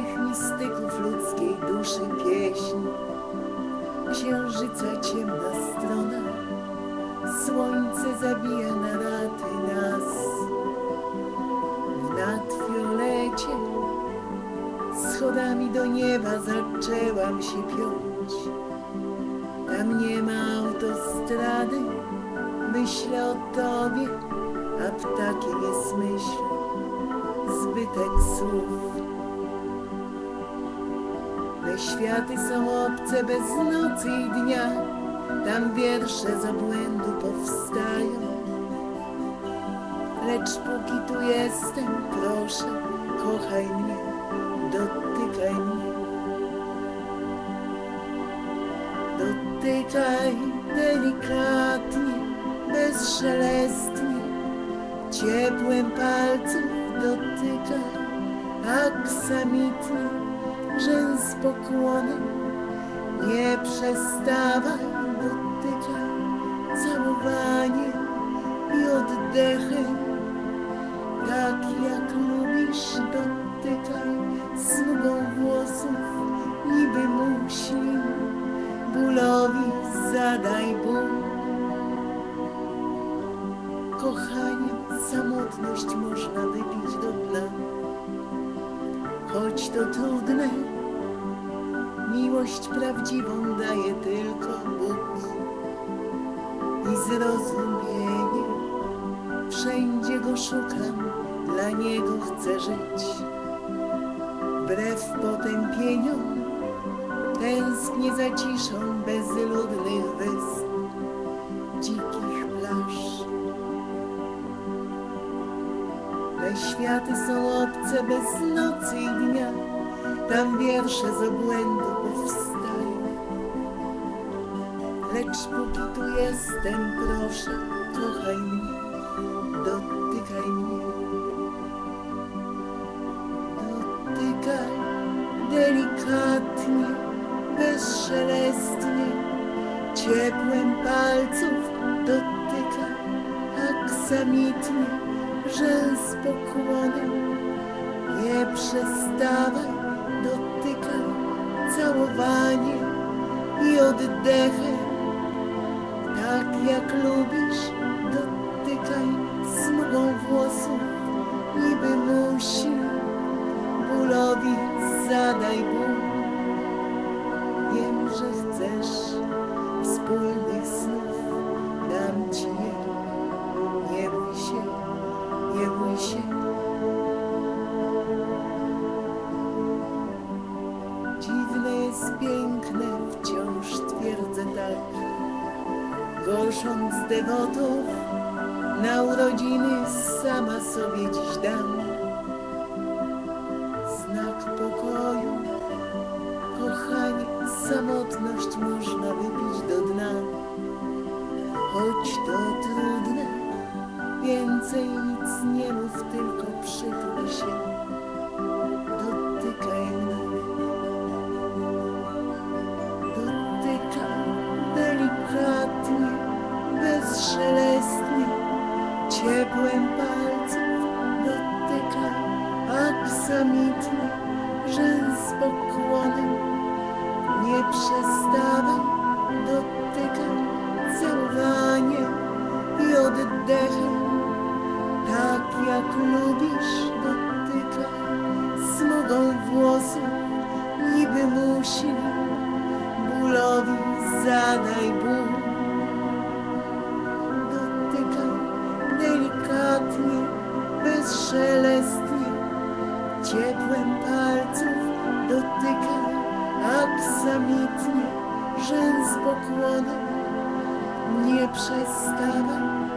dawnych mistyków ludzkiej duszy pieśń. Księżyca ciemna strona, słońce zabija na raty nas. W nadfiolecie schodami do nieba zaczęłam się piąć. Tam nie ma autostrady, myślę o tobie, a ptakiem jest myśl, zbytek słów. Te światy są obce bez nocy i dnia, tam wiersze z obłędu powstają. Lecz póki tu jestem, proszę, kochaj mnie, dotykaj mnie. Dotykaj delikatnie, bezszelestnie, ciepłem palców dotykaj, aksamitnie, rzęs pokłonem, nie przestawaj, dotykaj, całowanie i oddechem, tak jak lubisz, dotykaj, smugą włosów, niby musi, bólowi zadaj ból. Kochanie, samotność można wypić do dna. Choć to trudne, miłość prawdziwą daje tylko Bóg. I zrozumienie, wszędzie go szukam, dla niego chcę żyć. Wbrew potępieniom, tęsknię za ciszą bezludnych wysp, Te światy są obce bez nocy i dnia, tam wiersze z obłędu powstają. Lecz póki tu jestem, proszę, kochaj mnie, dotykaj mnie. Dotykaj delikatnie, bezszelestnie, ciepłem palców dotykaj, aksamitnie, rzęs pokłonem. Nie przestawaj, dotykaj, całowanie i oddechem. Tak jak lubisz, dotykaj smugą włosów, niby musi, bólowi zadaj ból. Wiem, że chcesz wspólnych snów, dam ci je. Nie bój się. Dziwne jest piękne, wciąż twierdzę tak. Gorsząc dewotów, na urodziny sama sobie dziś dam. Znak pokoju, kochanie, samotność można wypić do dna. Choć to trudne, 变成一只鸟 lubisz, dotykaj, smugą włosów, niby musi, bólowi zadaj ból. Dotykaj delikatnie, bezszelestnie, ciepłem palców dotykaj, aksamitnie, rzęs pokłonem. Nie przestawaj,